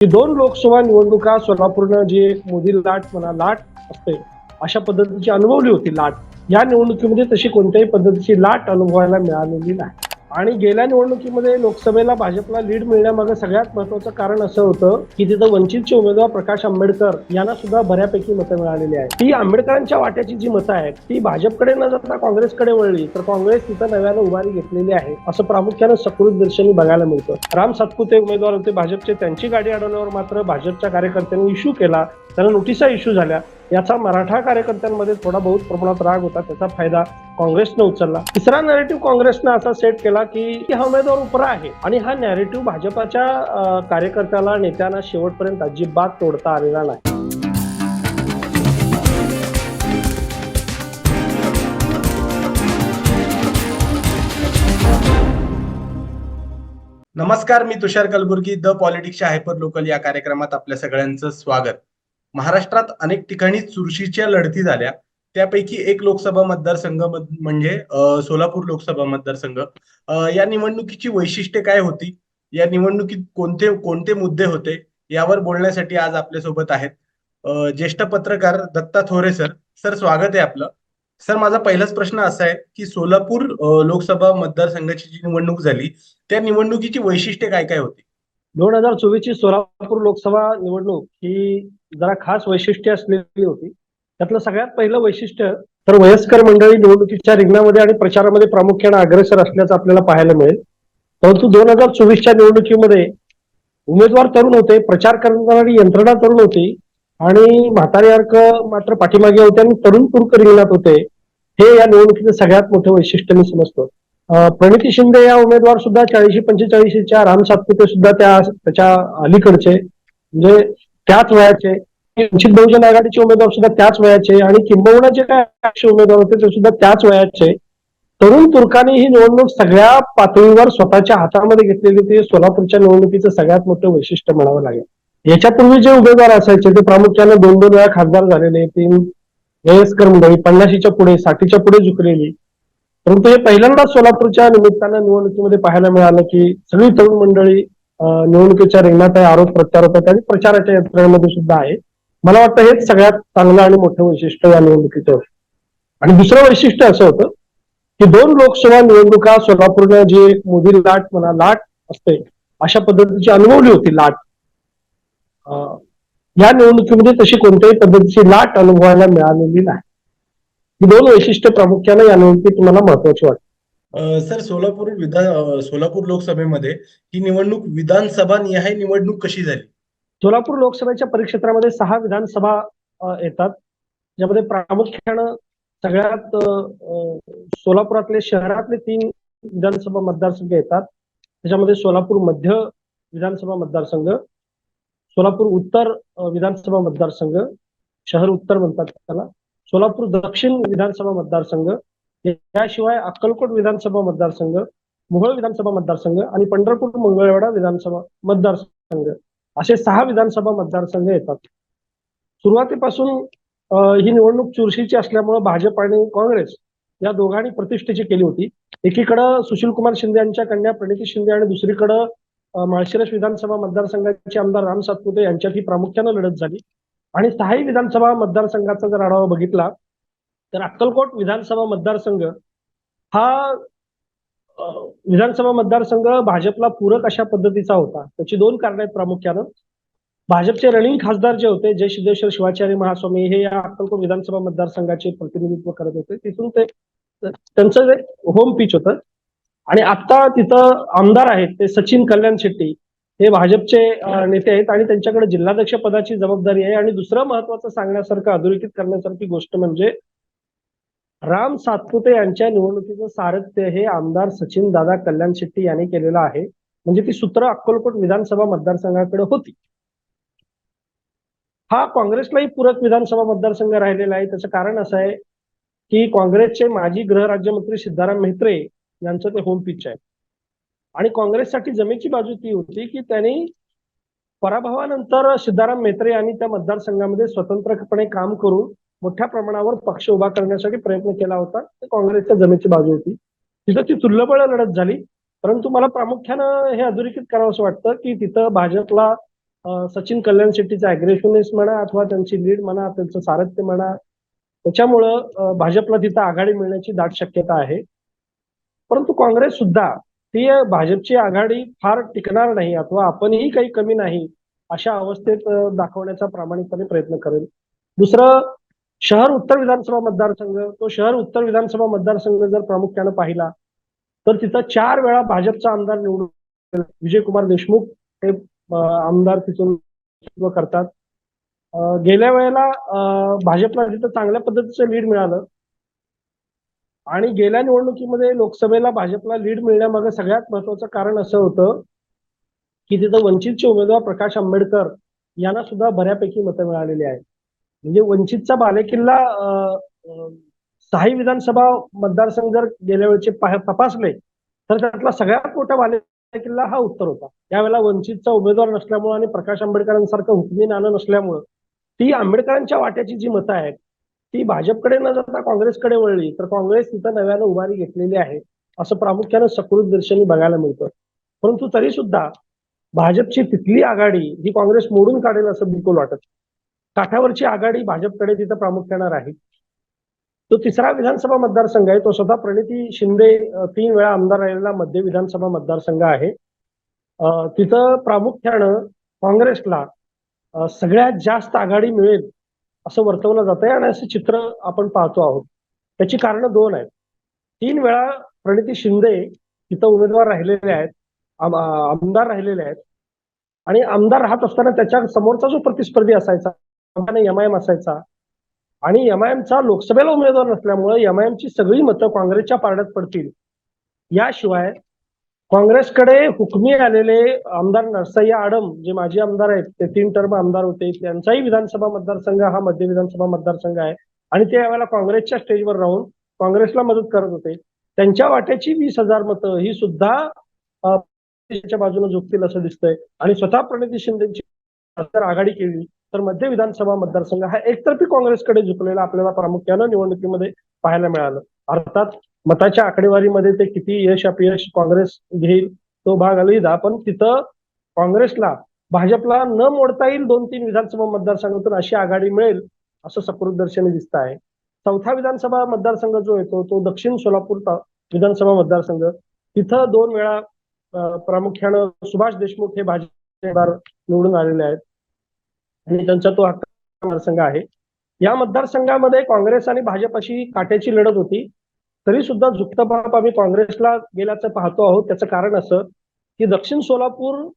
की दोन लोकसभा निवडणुका सोलापूरनं जे मोदी लाट म्हणा लाट असते अशा पद्धतीची अनुभवली होती लाट. या निवडणुकीमध्ये तशी कोणत्याही पद्धतीची लाट अनुभवायला मिळालेली नाही. आणि गेल्या निवडणुकीमध्ये लोकसभेला भाजपला लीड मिळण्यामागे सगळ्यात महत्वाचं कारण असं होतं की तिथं वंचितचे उमेदवार प्रकाश आंबेडकर यांना सुद्धा बऱ्यापैकी मतं मिळालेली आहेत. ती आंबेडकरांच्या वाट्याची जी मतं आहेत ती भाजपकडे न जाता काँग्रेसकडे वळली तर काँग्रेस तिथं नव्यानं उभारी घेतलेली आहे असं प्रामुख्यानं सकृत दर्शनी बघायला मिळतं. राम सातपुते उमेदवार होते भाजपचे त्यांची गाडी अडवल्यावर मात्र भाजपच्या कार्यकर्त्यांनी इश्यू केला. त्यांना नोटिसा इश्यू झाल्या. याचा मराठा कार्यकर्त्यांमध्ये थोडा बहुत प्रमाणात राग होता त्याचा फायदा काँग्रेसनं उचलला. तिसरा नॅरेटिव्ह काँग्रेसनं असा सेट केला की हा उमेदवार उपरा आहे आणि हा नॅरेटिव्ह भाजपाच्या कार्यकर्त्याला नेत्यांना शेवटपर्यंत अजिबात तोडता आलेला नाही. नमस्कार मी तुषार कलबुर्गी द पॉलिटिक्सच्या हायपर लोकल या कार्यक्रमात आपल्या सगळ्यांचं स्वागत. महाराष्ट्रात अनेक ठिकाणी चुरशीच्या लढती झाल्या. त्यापैकी एक लोकसभा मतदारसंघ म्हणजे सोलापूर लोकसभा मतदारसंघ. या निवडणुकीची वैशिष्ट्ये काय होती? या निवडणुकीत कोणते कोणते मुद्दे होते? यावर बोलण्यासाठी आज आपल्यासोबत आहेत ज्येष्ठ पत्रकार दत्ता थोरे सर. सर स्वागत आहे आपलं. सर माझा पहिलाच प्रश्न असा आहे की सोलापूर लोकसभा मतदारसंघाची जी निवडणूक झाली त्या निवडणुकीची वैशिष्ट्ये काय काय होती? दोन हजार चोवीसची सोलापूर लोकसभा निवडणूक ही जरा खास वैशिष्ट्य असलेली होती. त्यातलं सगळ्यात पहिलं वैशिष्ट्य तर वयस्कर मंडळी निवडणुकीच्या रिंगणामध्ये आणि प्रचारामध्ये प्रामुख्याने अग्रेसर असल्याचं आपल्याला पाहायला मिळेल. परंतु दोन हजार चोवीसच्या निवडणुकीमध्ये उमेदवार तरुण होते प्रचार करणारी यंत्रणा तरुण होती आणि म्हातारे अर्क मात्र पाठीमागे होते आणि तरुण तुर्क रिंगणात होते. हे या निवडणुकीचं सगळ्यात मोठं वैशिष्ट्य मी समजतो. प्रणिती शिंदे या उमेदवार सुद्धा चाळीशी पंचेचाळीशीच्या राम सातपुते सुद्धा त्या त्याच्या अलीकडचे म्हणजे त्याच वयाचे. वंचित बहुजन आघाडीचे उमेदवार सुद्धा त्याच वयाचे आणि किंबहुना जे काय उमेदवार होते ते सुद्धा त्याच वयाचे. तरुण तुर्काने ही निवडणूक सगळ्या पातळीवर स्वतःच्या हातामध्ये घेतलेली ते सोलापूरच्या निवडणुकीचं सगळ्यात मोठं वैशिष्ट्य म्हणावं लागेल. याच्यापूर्वी जे उमेदवार असायचे ते प्रामुख्याने दोन दोन वेळा खासदार झालेले तीन वयस्कर मंडळी पन्नाशीच्या पुढे साठीच्या पुढे झुकलेली. परंतु हे पहिल्यांदा सोलापूरच्या निमित्तानं निवडणुकीमध्ये पाहायला मिळालं की सगळी तरुण मंडळी निवडणुकीच्या रिंगणात आहे आरोप प्रत्यारोप आहेत आणि प्रचाराच्या यंत्रणेमध्ये सुद्धा आहे. मला वाटतं हेच सगळ्यात चांगलं आणि मोठं वैशिष्ट्य या निवडणुकीचं आणि दुसरं वैशिष्ट्य असं होतं की दोन लोकसभा निवडणुका सोलापूरनं जी एक मोदी लाट म्हणा लाट असते अशा पद्धतीची अनुभवली होती लाट. या निवडणुकीमध्ये तशी कोणत्याही पद्धतीची लाट अनुभवायला मिळालेली नाही. ही दोन वैशिष्ट्य प्रामुख्याने या निवडणुकीत मला महत्वाची वाटतात. अ, सर सोलापूर विधान सोलापूर लोकसभेमध्ये ही निवडणूक विधानसभा निहाय निवडणूक कशी झाली? सोलापूर लोकसभेच्या परिक्षेत्रामध्ये सहा विधानसभा येतात. ज्यामध्ये प्रामुख्यानं सगळ्यात सोलापुरातले शहरातले तीन विधानसभा मतदारसंघ येतात. त्याच्यामध्ये सोलापूर मध्य विधानसभा मतदारसंघ सोलापूर उत्तर विधानसभा मतदारसंघ शहर उत्तर म्हणतात त्याला. सोलापूर दक्षिण विधानसभा मतदारसंघ याशिवाय अक्कलकोट विधानसभा मतदारसंघ मोहोळ विधानसभा मतदारसंघ आणि पंढरपूर मंगळवेढा विधानसभा मतदारसंघ असे सहा विधानसभा मतदारसंघ येतात. सुरुवातीपासून ही निवडणूक चुरशीची असल्यामुळे भाजप आणि काँग्रेस या दोघांनी प्रतिष्ठेची केली होती. एकीकडं सुशील कुमार शिंदे यांच्या कन्या प्रणिती शिंदे आणि दुसरीकडं माळशिरस विधानसभा मतदारसंघाचे आमदार राम सातपुते यांच्यात ही प्रामुख्यानं लढत झाली. आणि सहाही विधानसभा मतदारसंघाचा जर आढावा बघितला तर अक्कलकोट विधानसभा मतदारसंघ हा विधानसभा मतदारसंघ भाजपला पूरक अशा पद्धतीचा होता. त्याची दोन कारण आहेत प्रामुख्यानं. भाजपचे रनिंग खासदार जे होते जय सिद्धेश्वर शिवाचार्य महास्वामी हे या अक्कलकोट विधानसभा मतदारसंघाचे प्रतिनिधित्व करत होते. तिथून ते त्यांचं होम पिच होतं. आणि आता तिथं आमदार आहेत ते सचिन कल्याण शेट्टी. हे भाजपचे नेते आहेत आणि त्यांच्याकडे जिल्हाध्यक्ष पदाची जबाबदारी आहे. आणि दुसरं महत्वाचं सांगण्यासारखं अधोरेखित करण्यासारखी गोष्ट म्हणजे राम सातपुते यांच्या निवडणुकीचं सारथ्य हे आमदार सचिन दादा कल्याण शेट्टी यांनी केलेलं आहे. म्हणजे ती सूत्र अक्कलकोट विधानसभा मतदारसंघाकडे होती. हा काँग्रेसलाही पूरक विधानसभा मतदारसंघ राहिलेला आहे. त्याचं कारण असं आहे की काँग्रेसचे माजी गृहराज्यमंत्री सिद्धाराम म्हेत्रे यांचं ते होम पिच आहे. आणि काँग्रेससाठी जमेची बाजू ती होती की त्यांनी पराभवानंतर सिद्धाराम मेत्रे यांनी त्या मतदारसंघामध्ये स्वतंत्रपणे काम करून मोठ्या प्रमाणावर पक्ष उभा करण्यासाठी प्रयत्न केला होता. ते काँग्रेसच्या जमेची बाजू होती. तिथं ती तुल्यबळ लढत झाली. परंतु मला प्रामुख्यानं हे अधोरेखित करावं असं वाटतं की तिथं भाजपला सचिन कल्याण शेट्टीचा अग्रेसिव्हनेस म्हणा अथवा त्यांची लीड म्हणा त्यांचं सारथ्य म्हणा त्याच्यामुळं भाजपला तिथं आघाडी मिळण्याची दाट शक्यता आहे. परंतु काँग्रेस सुद्धा ती भाजपची आघाडी फार टिकणार नाही अथवा आपणही काही कमी नाही अशा अवस्थेत दाखवण्याचा प्रामाणिकपणे प्रयत्न करेल. दुसरं शहर उत्तर विधानसभा मतदारसंघ. तो शहर उत्तर विधानसभा मतदारसंघ जर प्रामुख्यानं पाहिला तर तिथं चार वेळा भाजपचा आमदार निवडून विजयकुमार देशमुख हे आमदार तिथून करतात. गेल्या वेळेला भाजपला तिथं चांगल्या पद्धतीचं लीड मिळालं. आणि गेल्या निवडणुकीमध्ये लोकसभेला भाजपला लीड मिळण्यामागे सगळ्यात महत्वाचं कारण असं होतं की तिथं वंचितचे उमेदवार प्रकाश आंबेडकर यांना सुद्धा बऱ्यापैकी मतं मिळालेली आहेत. म्हणजे वंचितचा बालेकिल्ला सहाही विधानसभा मतदारसंघ जर गेल्या वेळचे पाह- तपासले तर त्यातला सगळ्यात मोठा बालेकिल्ला हा उत्तर होता. त्यावेळेला वंचितचा उमेदवार नसल्यामुळं आणि प्रकाश आंबेडकरांसारखं हुकमी नाणं नसल्यामुळं ती आंबेडकरांच्या वाट्याची जी मतं आहेत ती भाजपकडे न जाता काँग्रेसकडे वळली तर काँग्रेस तिथं नव्यानं उभारी घेतलेली आहे असं प्रामुख्यानं सकृत दर्शनी बघायला मिळतं. परंतु तरी सुद्धा भाजपची तिथली आघाडी ही काँग्रेस मोडून काढेल असं बिलकुल वाटत काठावरची आघाडी भाजपकडे तिथं प्रामुख्यानं राहील. तो तिसरा विधानसभा मतदारसंघ आहे तो स्वतः प्रणिती शिंदे तीन वेळा आमदार राहिलेला मध्य विधानसभा मतदारसंघ आहे. तिथं प्रामुख्यानं काँग्रेसला सगळ्यात जास्त आघाडी मिळेल असं वर्तवलं जात आहे आणि असं चित्र आपण पाहतो आहोत. त्याची कारणं दोन आहेत. तीन वेळा प्रणिती शिंदे तिथं उमेदवार राहिलेले आहेत आमदार राहिलेले आहेत. आणि आमदार राहत असताना त्याच्या समोरचा जो प्रतिस्पर्धी असायचा एम आय एम असायचा. आणि एम आय एमचा लोकसभेला उमेदवार नसल्यामुळे एम आय एमची सगळी मतं काँग्रेसच्या पारड्यात पडतील. याशिवाय काँग्रेसकडे हुकमी आलेले आमदार नरसय्या आडम जे माजी आमदार आहेत ते तीन टर्म आमदार होते. त्यांचाही विधानसभा मतदारसंघ हा मध्य विधानसभा मतदारसंघ आहे. आणि ते यावेळेला काँग्रेसच्या स्टेजवर राहून काँग्रेसला मदत करत होते. त्यांच्या वाट्याची वीस हजार मतं ही सुद्धा अं, बाजूने झुकतील असं दिसतंय. आणि स्वतः प्रणिती शिंदेची जर आघाडी केली तर मध्य विधानसभा मतदारसंघ हा एकतर्फी काँग्रेसकडे झुकलेला आपल्याला प्रामुख्यानं निवडणुकीमध्ये पाहायला मिळालं. अर्थात मताच्या आकडेवारीमध्ये ते किती यश अपयश काँग्रेस घेईल तो भाग अलविदा पण तिथं काँग्रेसला भाजपला न मोडता येईल दोन तीन विधानसभा मतदारसंघातून अशी आघाडी मिळेल असं सकृतदर्शनी दिसत आहे. चौथा विधानसभा मतदारसंघ जो येतो तो दक्षिण सोलापूर विधानसभा मतदारसंघ. तिथं दोन वेळा प्रामुख्यानं सुभाष देशमुख हे भाजप निवडून आलेले आहेत. आणि त्यांचा तो हक्क मतदारसंघ आहे. या मतदारसंघामध्ये काँग्रेस आणि भाजप अशी काट्याची लढत होती. तरी सुद्धा झुक्तबाप आम्ही काँग्रेसला गेल्याचं पाहतो आहोत. त्याचं कारण असं की दक्षिण सोलापूर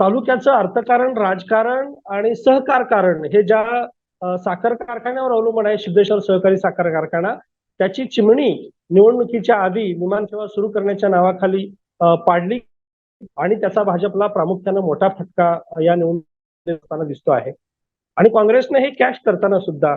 तालुक्याचं अर्थकारण राजकारण आणि सहकार कारण हे ज्या साखर कारखान्यावर अवलंबून आहे सिद्धेश्वर सहकारी साखर कारखाना त्याची चिमणी निवडणुकीच्या आधी विमानसेवा सुरू करण्याच्या नावाखाली पाडली आणि त्याचा भाजपला प्रामुख्यानं मोठा फटका या निवडणुकीत दिसतो आहे. आणि काँग्रेसने हे कॅश करताना सुद्धा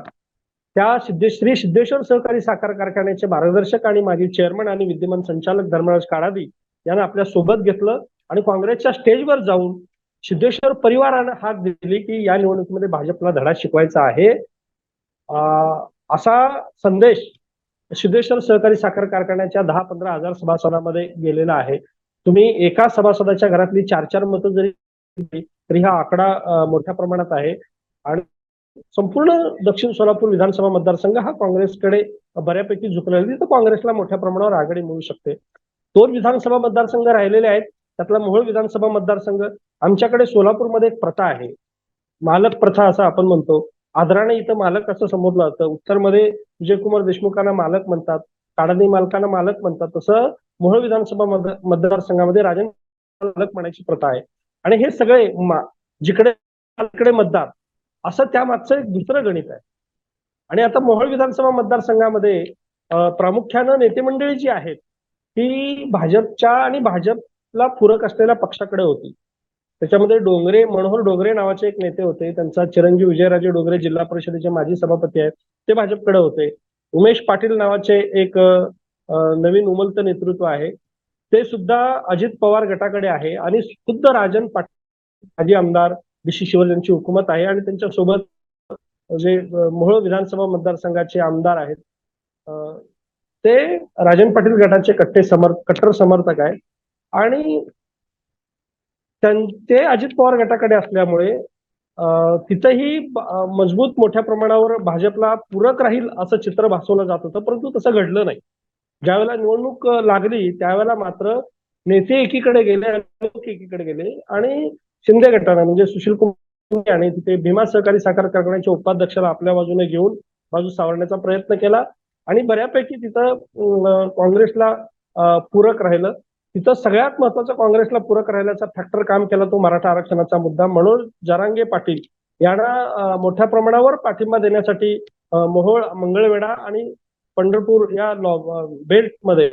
त्या श्री सिद्धेश्वर सहकारी साखर कारखान्याचे मार्गदर्शक आणि माजी चेअरमन आणि विद्यमान संचालक धर्मराज काळादी यांना आपल्यासोबत घेतलं आणि काँग्रेसच्या स्टेजवर जाऊन सिद्धेश्वर परिवारानं हात दिली की या निवडणुकीमध्ये भाजपला धडा शिकवायचा आहे. असा संदेश सिद्धेश्वर सहकारी साखर कारखान्याच्या दहा पंधरा हजार सभासदांमध्ये गेलेला आहे. तुम्ही एका सभासदाच्या घरातली चार चार मतं जरी तरी हा आकडा मोठ्या प्रमाणात आहे. आणि संपूर्ण दक्षिण सोलापूर विधानसभा मतदारसंघ हा काँग्रेसकडे बऱ्यापैकी झुकलेला तिथं काँग्रेसला मोठ्या प्रमाणावर आघाडी मिळू शकते. दोन विधानसभा मतदारसंघ राहिलेले आहेत. त्यातला मोहोळ विधानसभा मतदारसंघ आमच्याकडे सोलापूरमध्ये एक प्रथा आहे. मालक प्रथा असं आपण म्हणतो. आदराने इथं मालक असं संबोधलं जातं. उत्तरमध्ये विजयकुमार देशमुखांना मालक म्हणतात. काडानी मालकांना मालक म्हणतात. तसं मोहोळ विधानसभा मतदारसंघामध्ये राजन मालक म्हणायची प्रथा आहे. आणि हे सगळे मा- जिकडे मतदार असं त्यामागचं एक दुसरं गणित आहे. आणि आता मोहोळ विधानसभा मतदारसंघामध्ये प्रामुख्यानं नेते मंडळी जी आहेत ती भाजपच्या आणि भाजपला पूरक असलेल्या पक्षाकडे होती. त्याच्यामध्ये डोंगरे मनोहर डोंगरे नावाचे एक नेते होते. त्यांचा चिरंजीव विजयराजे डोंगरे जिल्हा परिषदेचे माजी सभापती आहेत. ते भाजपकडे होते. उमेश पाटील नावाचे एक नवीन उमलत नेतृत्व आहे. ते सुद्धा अजित पवार गटाकडे आहे. आणि खुद्द राजन पाटील माजी आमदार बीसी शिवल यांची हुकूमत आहे आणि त्यांच्यासोबत जे अं, मोहोळ विधानसभा मतदारसंघाचे आमदार आहेत ते राजन पाटील गटाचे कट्टे समर्थ कट्टर समर्थक आहेत. आणि ते अजित पवार गटाकडे असल्यामुळे तिथंही मजबूत मोठ्या प्रमाणावर भाजपला पूरक राहील असं चित्र भासवलं जात होतं परंतु तसं घडलं नाही. ज्यावेळेला निवडणूक लागली त्यावेळेला मात्र नेते एकीकडे गेले आणि लोक एकीकडे गेले. आणि शिंदे गटानं म्हणजे सुशील कुमार आणि तिथे भीमा सहकारी साखर कारखान्याच्या उपाध्यक्षाला आपल्या बाजूने घेऊन बाजू सावरण्याचा प्रयत्न केला आणि बऱ्यापैकी तिथं काँग्रेसला पूरक राहिलं. तिथं सगळ्यात महत्त्वाचा काँग्रेसला पूरक राहिल्याचा फॅक्टर काम केला तो मराठा आरक्षणाचा मुद्दा. मनोज जरांगे पाटील यांना मोठ्या प्रमाणावर पाठिंबा देण्यासाठी मोहोळ मंगळवेढा आणि पंढरपूर या बेल्टमध्ये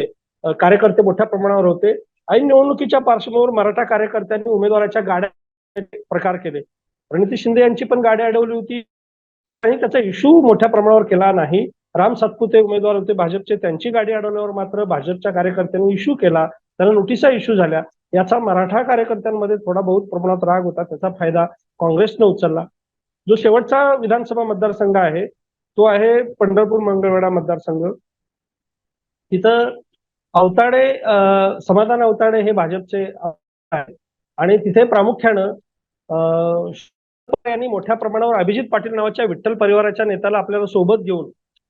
कार्यकर्ते मोठ्या प्रमाणावर होते. आणि निवडणुकीच्या पार्श्वभूमीवर मराठा कार्यकर्त्यांनी उमेदवाराच्या गाड्या प्रकार केले. प्रणिती शिंदे यांची पण गाडी अडवली होती. आणि त्याचा इश्यू मोठ्या प्रमाणावर केला नाही. राम सातपुते उमेदवार होते भाजपचे त्यांची गाडी अडवल्यावर मात्र भाजपच्या कार्यकर्त्यांनी इश्यू केला. त्यांना नोटिसा इश्यू झाल्या. याचा मराठा कार्यकर्त्यांमध्ये थोडा बहुत प्रमाणात राग होता. त्याचा फायदा काँग्रेसनं उचलला. जो शेवटचा विधानसभा मतदारसंघ आहे तो आहे पंढरपूर मंगळवेढा मतदारसंघ. तिथं अवताडे समाधान अवताडे हे भाजपचे आहे आणि तिथे प्रामुख्यानं यांनी मोठ्या प्रमाणावर अभिजित पाटील नावाच्या विठ्ठल परिवाराच्या नेत्याला आपल्याला सोबत घेऊन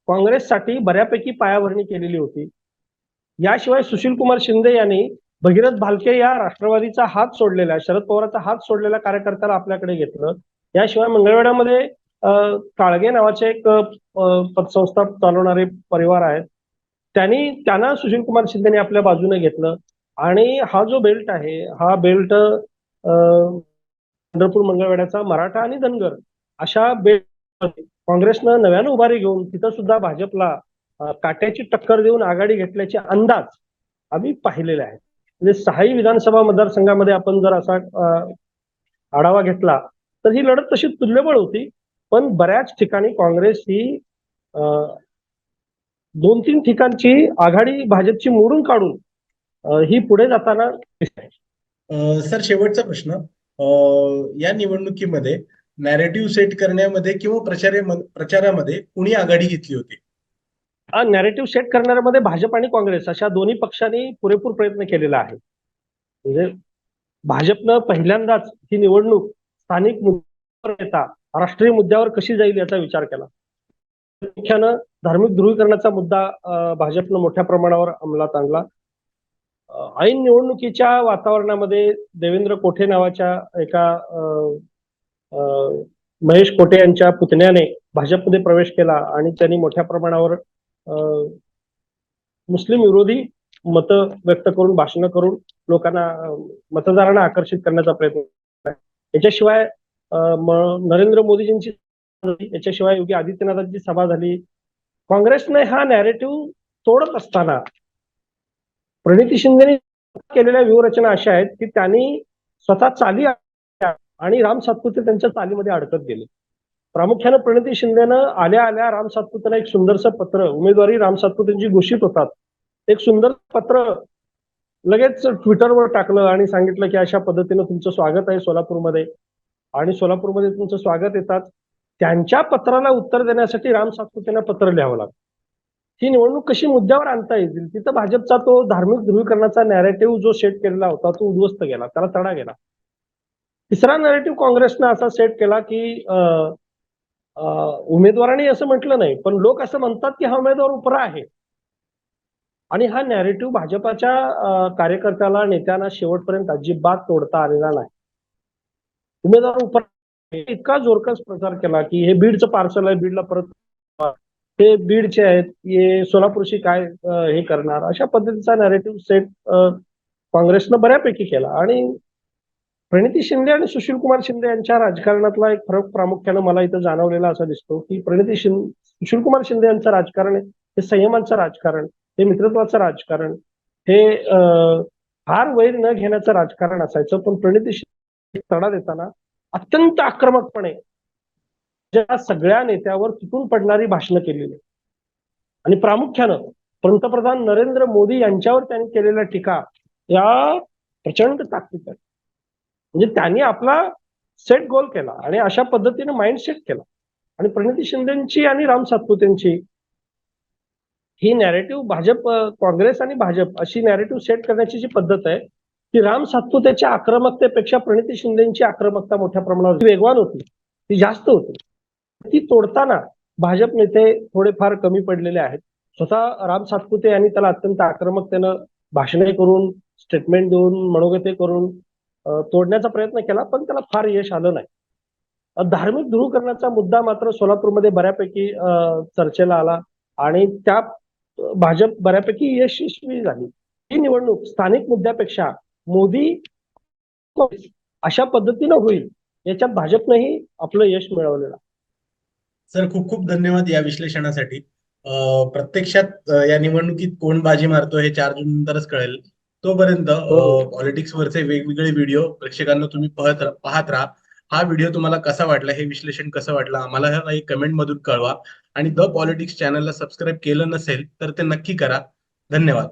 काँग्रेससाठी बऱ्यापैकी पायाभरणी केलेली होती. याशिवाय सुशील कुमार शिंदे यांनी भगीरथ भालके या राष्ट्रवादीचा हात सोडलेला शरद पवारांचा हात सोडलेल्या कार्यकर्त्याला आपल्याकडे घेतलं. याशिवाय मंगळवेढ्यामध्ये काळगे नावाचे एक पतसंस्था चालवणारे परिवार आहेत. त्यांनी त्यांना सुशील कुमार शिंदेने आपल्या बाजूने घेतलं. आणि हा जो बेल्ट आहे हा बेल्ट पंढरपूर मंगळवेढ्याचा मराठा आणि धनगर अशा बेल्ट काँग्रेसनं नव्यानं उभारी घेऊन तिथं सुद्धा भाजपला काट्याची टक्कर देऊन आघाडी घेतल्याचे अंदाज आम्ही पाहिलेले आहेत. म्हणजे सहाही विधानसभा मतदारसंघामध्ये आपण जर असा आढावा घेतला तर ही लढत तशी तुल्यबळ होती. पण बऱ्याच ठिकाणी काँग्रेस ही दोन तीन ठिकाणची आघाडी भाजपची मोडून काढून ही पुढे जाताना सर शेवटचा प्रश्न. या निवडणुकीमध्ये नॅरेटिव्ह सेट करण्यामध्ये किंवा प्रचारे प्रचारामध्ये कुणी आघाडी घेतली होती? नॅरेटिव्ह सेट करण्यामध्ये भाजप आणि काँग्रेस अशा दोन्ही पक्षांनी पुरेपूर प्रयत्न केलेला आहे. म्हणजे भाजपनं पहिल्यांदाच ही निवडणूक स्थानिक मुद्द्यावर येता राष्ट्रीय मुद्द्यावर कशी जाईल याचा विचार केला. मुख्यानं धार्मिक ध्रुवीकरणाचा मुद्दा भाजपनं मोठ्या प्रमाणावर अंमलात आणला. ऐन निवडणुकीच्या वातावरणामध्ये देवेंद्र कोठे नावाच्या एका महेश कोठे यांच्या पुतण्याने भाजपमध्ये प्रवेश केला आणि त्यांनी मोठ्या प्रमाणावर मुस्लिम विरोधी मतं व्यक्त करून भाषण करून लोकांना मतदारांना आकर्षित करण्याचा प्रयत्न केला. याच्याशिवाय नरेंद्र मोदीजींची याच्याशिवाय योगी आदित्यनाथांची सभा झाली. काँग्रेसने हा नॅरेटिव्ह तोडत असताना प्रणिती शिंदेने केलेल्या व्यूहरचना अशा आहेत की त्यांनी स्वतः चाली आणि राम सातपुते त्यांच्या चालीमध्ये अडकत गेले. प्रामुख्यानं प्रणिती शिंदेनं आल्या आल्या राम सातपुतेला एक सुंदरसं पत्र उमेदवारी राम सातपुतेंची घोषित होतात. एक सुंदर पत्र लगेच ट्विटरवर टाकलं आणि सांगितलं की अशा पद्धतीनं तुमचं स्वागत आहे सोलापूरमध्ये. आणि सोलापूरमध्ये तुमचं स्वागत येतात. त्यांच्या पत्राला उत्तर देण्यासाठी राम सातपुतेंना पत्र लिहावं लागतं. ही निवडणूक कशी मुद्द्यावर आणता येईल तिथं भाजपचा तो धार्मिक ध्रुवीकरणाचा नॅरेटिव्ह जो सेट केलेला होता तो उद्ध्वस्त गेला त्याला तडा गेला. तिसरा नॅरेटिव्ह काँग्रेसनं असा सेट केला की उमेदवाराने उमेदवारांनी असं म्हटलं नाही पण लोक असं म्हणतात की हा उमेदवार उपरा आहे. आणि हा नॅरेटिव्ह भाजपाच्या कार्यकर्त्याला नेत्यांना शेवटपर्यंत अजिबात तोडता आलेला नाही. उमेदवार उपरा इतका जोरकस प्रचार केला की हे बीडचं पार्सल आहे बीडला परत हे बीडचे आहेत हे सोलापूरशी काय हे करणार? अशा पद्धतीचा नॅरेटिव्ह सेट काँग्रेसनं बऱ्यापैकी केला. आणि प्रणिती शिंदे आणि सुशील कुमार शिंदे यांच्या राजकारणातला एक फरक प्रामुख्यानं मला इथं जाणवलेला असा दिसतो की प्रणिती शिंदे सुशील कुमार शिंदे यांचं राजकारण हे संयमांचं राजकारण हे मित्रत्वाचं राजकारण हे फार वैर न घेण्याचं राजकारण असायचं. पण प्रणिती शिंदे तडा देताना अत्यंत आक्रमकपणे ज्या सगळ्या नेत्यावर तुटून पडणारी भाषणं केलेली आणि प्रामुख्यानं पंतप्रधान नरेंद्र मोदी यांच्यावर त्यांनी केलेल्या टीका या प्रचंड ताकदीत आहेत. म्हणजे त्यांनी आपला सेट गोल केला आणि अशा पद्धतीने माइंड सेट केला. आणि प्रणिती शिंदेची आणि राम सातपुतेंची ही नॅरेटिव्ह भाजप काँग्रेस आणि भाजप अशी नॅरेटिव्ह सेट करण्याची जी पद्धत आहे ती राम सातपुतेच्या आक्रमकतेपेक्षा प्रणिती शिंदेची आक्रमकता मोठ्या प्रमाणावर वेगवान होती. ती जास्त होती. ती तोडताना भाजप नेते थोडेफार कमी पडलेले आहेत. स्वतः राम सातपुते यांनी त्याला अत्यंत आक्रमकतेनं भाषणे करून स्टेटमेंट देऊन मनोगते करून तोडण्याचा प्रयत्न केला पण त्याला फार यश आलं नाही. धार्मिक ध्रुवीकरणाचा मुद्दा मात्र सोलापूरमध्ये बऱ्यापैकी चर्चेला आला आणि त्या भाजप बऱ्यापैकी यशस्वी झाली. ही निवडणूक स्थानिक मुद्द्यापेक्षा मोदी अशा पद्धतीनं होईल याच्यात भाजपनंही आपलं यश मिळवलेलं सर खूप खूप धन्यवाद या विश्लेषणासाठी. प्रत्यक्षात या निवडणुकीत कोण बाजी मारतो हे चार जून नंतरच कळेल. तोपर्यंत हो. पॉलिटिक्स वरचे वेगवेगळे व्हिडिओ प्रेक्षकांना तुम्ही पाहत पाहत राहा. हा व्हिडिओ तुम्हाला कसा वाटला हे विश्लेषण कसं वाटलं आम्हाला काही कमेंट मधून कळवा. आणि द पॉलिटिक्स चॅनलला सबस्क्राईब केलं नसेल तर ते नक्की करा. धन्यवाद.